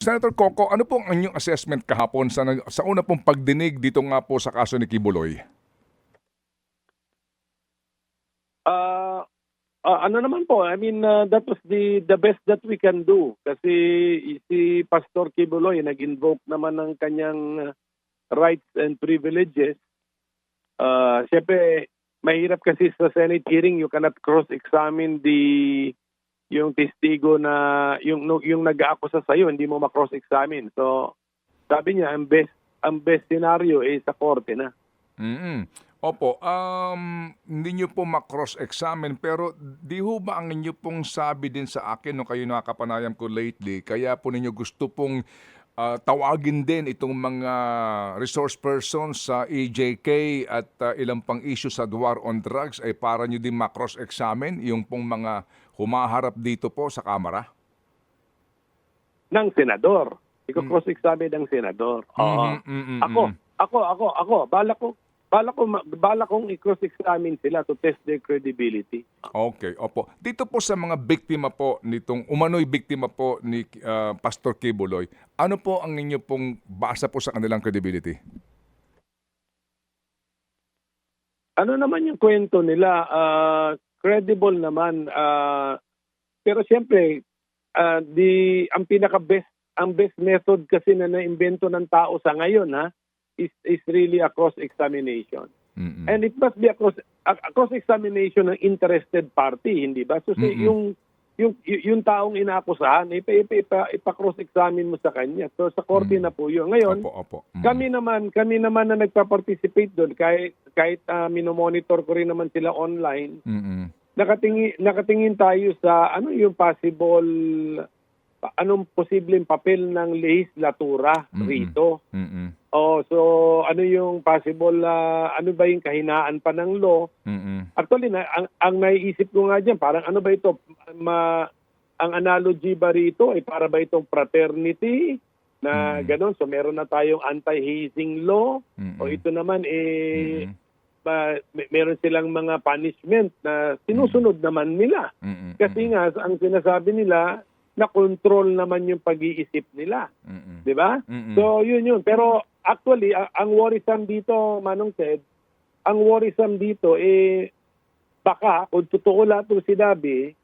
Senator Coco, ano pong ang inyong assessment kahapon sa, sa una pong pagdinig dito nga po sa kaso ni Kibuloy? Ah, ah, ano naman po, I mean, uh, that was the the best that we can do. Kasi si Pastor Kibuloy nag-invoke naman ng kanyang uh, rights and privileges. Uh, Siyempre, mahirap kasi sa Senate hearing, you cannot cross-examine the yung testigo na yung no- yung nag-aakusa sa iyo, hindi mo ma-cross-examine. So, sabi niya, ang best ang best scenario ay sa korte na. mm Opo, um, hindi nyo po ma-cross-examine pero di ho ba ang inyo pong sabi din sa akin nung kayo nakapanayam ko lately, kaya po ninyo gusto pong ah, tawagin din itong mga resource persons sa EJK at ah, ilang pang issue sa War on Drugs ay para nyo din ma-cross-examine yung pong mga humaharap dito po sa Kamara? ng senador. Ikaw cross-examine ng senador. Oo. Mhm, mhm, mhm. Ako, ako, ako, ako, bala ko, bala ko, bala kong i-cross-examine sila to test their credibility. Okay, opo. Dito po sa mga biktima po nitong umano'y biktima po ni ah, Pastor Kibuloy, ano po ang inyo pong basa po sa kanilang credibility? Ano naman yung kwento nila? Ah, credible naman. ah, pero siyempre, ah, di, ang pinaka-best, ang best method kasi na naimbento ng tao sa ngayon, ha, is, is really a cross-examination. Mm-mm. And it must be a cross a, a cross-examination ng interested party, hindi ba? So Mm-mm. yung yung yung taong inaakusahan, ipa, ipa, ipa, ipa-cross-examine mo sa kanya. So sa korte Mm. na po yun. Ngayon, Opo, opo. Mm. kami naman, kami naman na nagpa-participate doon kahit kahit uh, minomonitor ko rin naman sila online. Mm-mm. Nakatingin nakatingin tayo sa ano yung possible anong posibleng papel ng lehislatura Mm-mm. rito. Mm-mm. Oh, so ano yung possible ah, ano ba yung kahinaan pa ng law? Mm-mm. Actually na ang, ang naiisip ko nga diyan, parang ano ba ito? Ma, ang analogy ba rito ay para ba itong fraternity na Mm. gano'n? So meron na tayong anti-hazing law Mm-mm. o ito naman eh Mm-mm. ba, may- meron silang mga punishment na sinusunod naman nila. Mm-mm. Kasi nga ang sinasabi nila na control naman yung pag-iisip nila, Mm-mm. 'di ba? Mm-mm. So, yun yun. Pero actually, ang worrisome dito, Manong Ted, ang worrisome dito, eh, baka, kung totoo lahat ng sinabi,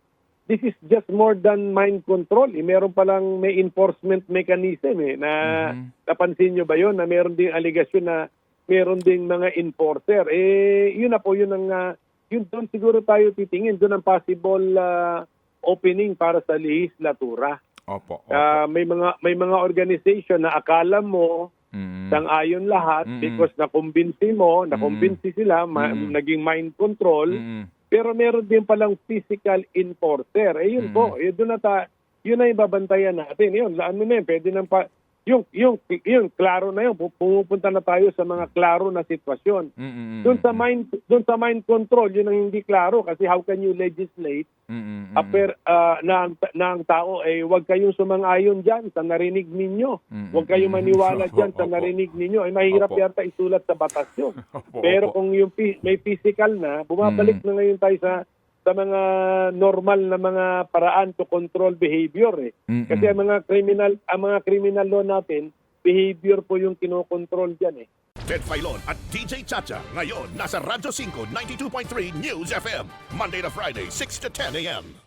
this is just more than mind control. Eh, meron palang may enforcement mechanism eh, na Mhm. napansin nyo ba yun, na meron ding allegation na meron ding mga enforcer. Eh, yun na po, yun ang, ah, yun doon siguro tayo titingin, doon ang possible ah, opening para sa lehislatura. Opo, opo. Ah, may mga may mga organization na akala mo Mm-mm. sang-ayon lahat Mm-mm. because nakumbinsi mo, nakumbinsi sila, ma- Mm-mm. naging mind control, Mm-mm. pero meron din palang physical enforcer. Eh yun po, eh, doon na ta, yun na yung babantayan natin. Yun, ano na yun, pwede nang pa, yung, yung, yung, klaro na yun, pu- pumupunta na tayo sa mga klaro na sitwasyon. Mm-mm. Doon sa mind doon sa mind control, yun ang hindi klaro kasi how can you legislate Mm-mm. Aper, ah, na, na ang tao ay huwag kayong sumang-ayon diyan sa narinig ninyo. Mm-mm. Huwag kayong maniwala diyan sa narinig ninyo. Ay mahirap Opo. yata isulat sa batas 'yun. Opo, Pero kung yung may physical na, bumabalik na ngayon tayo sa sa mga normal na mga paraan to control behavior eh. Mm-mm. Kasi ang mga criminal ang mga criminal law natin, behavior po yung kinokontrol diyan eh. Ted Filon at DJ Chacha. Ngayon, nasa Radyo 5, 92.3 News FM. Monday to Friday, 6 to 10 a.m.